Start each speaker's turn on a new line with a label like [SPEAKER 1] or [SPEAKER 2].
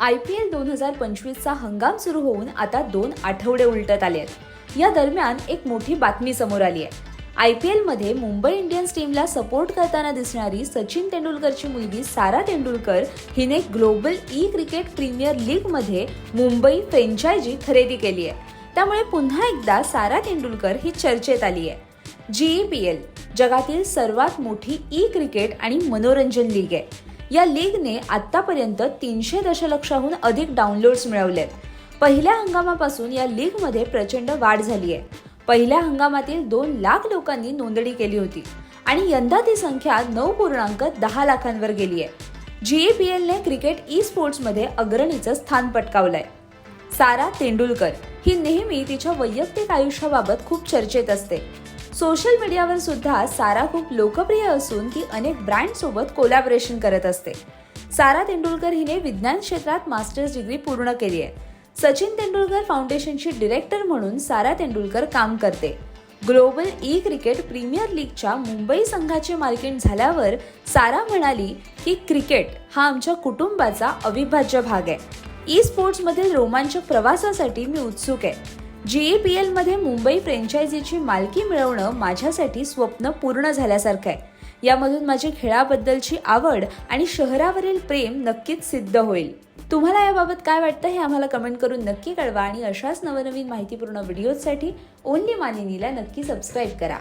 [SPEAKER 1] I P L दोन हजार पंचवीसचा हंगाम सुरू होऊन आता दोन आठवडे उलटत आले आहेत या दरम्यान एक मोठी बातमी समोर आली आहे. आय पी एलमध्ये मुंबई इंडियन्स टीमला सपोर्ट करताना दिसणारी सचिन तेंडुलकरची मुलगी सारा तेंडुलकर हिने ग्लोबल ई क्रिकेट प्रीमियर लीगमध्ये मुंबई फ्रेंचायझी खरेदी केली आहे. त्यामुळे पुन्हा एकदा सारा तेंडुलकर ही चर्चेत आली आहे. जी ई पी एल जगातील सर्वात मोठी ई क्रिकेट आणि मनोरंजन लीग आहे. या लीगने आतापर्यंत तीनशे दशलक्षाहून अधिक डाउनलोड्स मिळवले. आहेत पहिल्या हंगामापासून या लीगमध्ये प्रचंड वाढ झाली आहे. पहिल्या हंगामातील दोन लाख लोकांनी नोंदणी केली होती आणि यंदा ती संख्या नऊ पूर्णांक दहा लाखांवर गेली आहे. जीएपीएलने क्रिकेट ई स्पोर्ट्समध्ये अग्रणीचं स्थान पटकावलंय. सारा तेंडुलकर ही नेहमी तिच्या वैयक्तिक आयुष्याबाबत खूप चर्चेत असते. सोशल मीडियावर सुद्धा सारा खूप लोकप्रिय असून ती अनेक ब्रँड सोबत कोलॅबरेशन करत असते. सारा तेंडुलकर हिने विज्ञान क्षेत्रात मास्टर्स डिग्री पूर्ण केली आहे. सचिन तेंडुलकर फाउंडेशनची डिरेक्टर म्हणून सारा तेंडुलकर काम करते. ग्लोबल ई क्रिकेट प्रीमियर लीगच्या मुंबई संघाचे मालकीण झाल्यावर सारा म्हणाली की क्रिकेट हा आमच्या कुटुंबाचा अविभाज्य भाग आहे. ई स्पोर्ट्समधील रोमांचक प्रवासासाठी मी उत्सुक आहे. जीईपीएलमध्ये मुंबई फ्रँचायझीची मालकी मिळवणं माझ्यासाठी स्वप्न पूर्ण झाल्यासारखं आहे. यामधून माझी खेळाबद्दलची आवड आणि शहरावरील प्रेम नक्कीच सिद्ध होईल. तुम्हाला याबाबत काय वाटतं हे आम्हाला कमेंट करून नक्की कळवा आणि अशाच नवनवीन माहितीपूर्ण व्हिडिओजसाठी ओनली मानिनीला नक्की सबस्क्राईब करा.